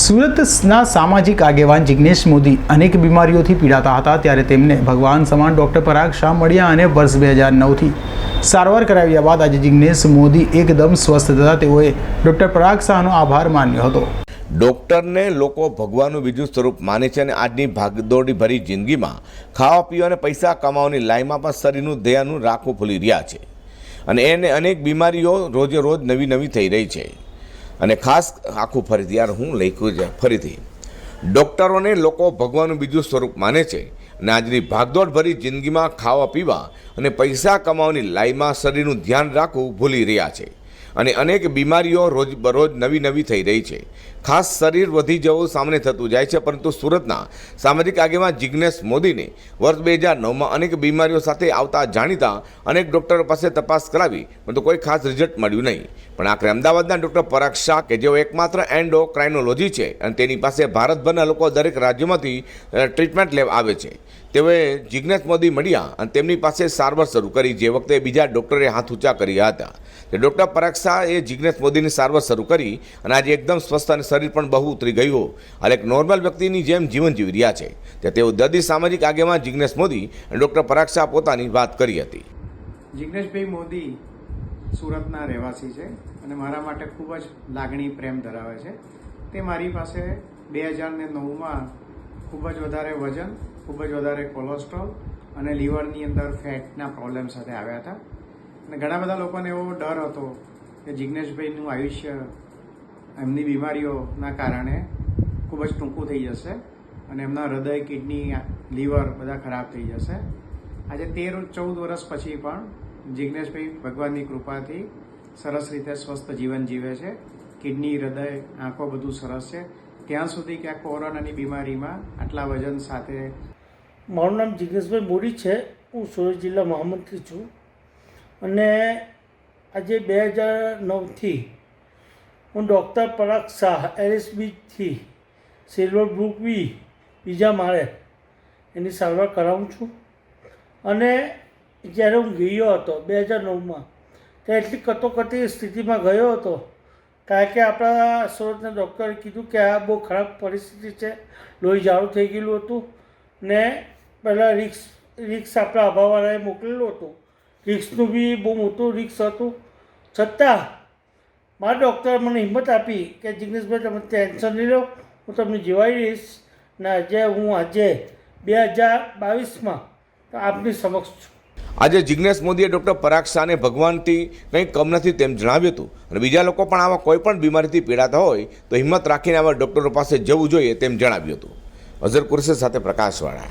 સુરતના સામાજિક આગેવાન જિગ્નેશ મોદી અનેક બીમારીઓથી પીડાતા હતા ત્યારે તેમને ભગવાન સમાન ડૉક્ટર પરાગ શાહ મળ્યા અને વર્ષ બે હજાર નવથી સારવાર કરાવ્યા બાદ આજે જિગ્નેશ મોદી એકદમ સ્વસ્થ થતા તેઓએ ડૉક્ટર પરાગ શાહનો આભાર માન્યો હતો. ડૉક્ટરને લોકો ભગવાનનું બીજું સ્વરૂપ માને છે અને આજની ભાગદોડી ભરી જિંદગીમાં ખાવા, પીવા અને પૈસા કમાવાની લાઈનમાં પણ શરીરનું ધ્યાનનું રાખવું ભૂલી રહ્યા છે. અને એને અનેક બીમારીઓ રોજે રોજ નવી નવી થઈ રહી છે. અને ખાસ આખું ફરીથી યાર હું લખ્યું છે, ફરીથી. ડૉક્ટરોને લોકો ભગવાનનું બીજું સ્વરૂપ માને છે અને આજની ભાગદોડ ભરી જિંદગીમાં ખાવા પીવા અને પૈસા કમાવાની લાઈમાં શરીરનું ધ્યાન રાખવું ભૂલી રહ્યા છે. અને અનેક બીમારીઓ રોજ બરોજ નવી નવી થઈ રહી છે. ખાસ શરીર વધી જવું સામે થતું જાય છે, પરંતુ સુરતના સામાજિક આગેવાન જિગ્નેશ મોદીને વર્ષ બે હજાર નવમાં અનેક બીમારીઓ સાથે આવતા જાણીતા અનેક ડૉક્ટરો પાસે તપાસ કરાવી, પરંતુ કોઈ ખાસ રિઝલ્ટ મળ્યું નહીં. પણ આખરે અમદાવાદના ડૉક્ટર પરાગ શાહ, કે જેઓ એકમાત્ર એન્ડોક્રાઇનોલોજી છે અને તેની પાસે ભારતભરના લોકો દરેક રાજ્યોમાંથી ટ્રીટમેન્ટ લેવા આવે છે. તેઓએ જિજ્ઞેશ મોદી મળ્યા અને તેમની પાસે સારવાર શરૂ કરી, જે વખતે બીજા ડૉક્ટરે હાથ ઊંચા કર્યા હતા. તે ડૉક્ટર પરાગ શાહે જિજ્ઞેશ મોદીની સારવાર શરૂ કરી અને આજે એકદમ સ્વસ્થ અને શરીર પણ બહુ ઉતરી ગયું અને એક નોર્મલ વ્યક્તિની જેમ જીવન જીવી રહ્યા છે. તે તેઓ દર્દી સામાજિક આગેવાન જિજ્ઞેશ મોદી અને ડૉક્ટર પરાગ શાહ પોતાની વાત કરી હતી. જિગ્નેશભાઈ મોદી સુરતના રહેવાસી છે અને મારા માટે ખૂબ જ લાગણી પ્રેમ ધરાવે છે. તે મારી પાસે બે હજાર ને નવમાં ખૂબ જ વધારે વજન, ખૂબ જ વધારે કોલેસ્ટ્રોલ અને લીવરની અંદર ફેટના પ્રોબ્લેમ સાથે આવ્યા હતા. અને ઘણા બધા લોકોને એવો ડર હતો કે જિગ્નેશભાઈનું આયુષ્ય એમની બીમારીઓના કારણે ખૂબ જ ટૂંકું થઈ જશે અને એમના હૃદય, કિડની, લીવર બધા ખરાબ થઈ જશે. આજે તેર, ચૌદ વર્ષ પછી પણ જિજ્ઞેશભાઈ ભગવાનની કૃપાથી સરસ રીતે સ્વસ્થ જીવન જીવે છે. કિડની, હૃદય, આંખો બધું સરસ છે. ત્યાં સુધી કે આ કોરોનાની બીમારીમાં આટલા વજન સાથે મારું નામ જિજ્ઞેશભાઈ મોરી છે. હું સુરત જિલ્લા મહામંત્રી છું. અને આજે બે હજાર નવથી હું ડૉક્ટર પરાગ શાહ, એલએસબીથી સિલ્વર બ્રુક બી બીજા માળે એની સારવાર કરાવું છું. અને જ્યારે હું ગયો હતો બે હજાર નવમાં ત્યાં એટલી કટોકટી સ્થિતિમાં ગયો હતો, કારણ કે આપણા સુરતના ડૉક્ટરે કીધું કે આ બહુ ખરાબ પરિસ્થિતિ છે, લોહી જાડું થઈ ગયેલું હતું ને પહેલાં રિક્સ રિક્સ આપણા અભાવવાળાએ મોકલેલું હતું. રિક્સનું બી બહુ મોટું રિક્સ હતું. છતાં મારા ડૉક્ટરે મને હિંમત આપી કે, જિગ્નેશભાઈ, તમે ટેન્શન નહીં લો, હું તમને જીવાઈ દઈશ. ને આજે હું આજે બે હજાર બાવીસમાં આપની સમક્ષ છું. આજે જિજ્ઞેશ મોદીએ ડૉક્ટર પરાગ શાહને ભગવાનથી કંઈ કમ નથી તેમ જણાવ્યું હતું. અને બીજા લોકો પણ આવા કોઈ પણ બીમારીથી પીડાતા હોય તો હિંમત રાખીને આવા ડૉક્ટરો પાસે જવું જોઈએ તેમ જણાવ્યું હતું. અઝર કુરશી સાથે પ્રકાશવાળા.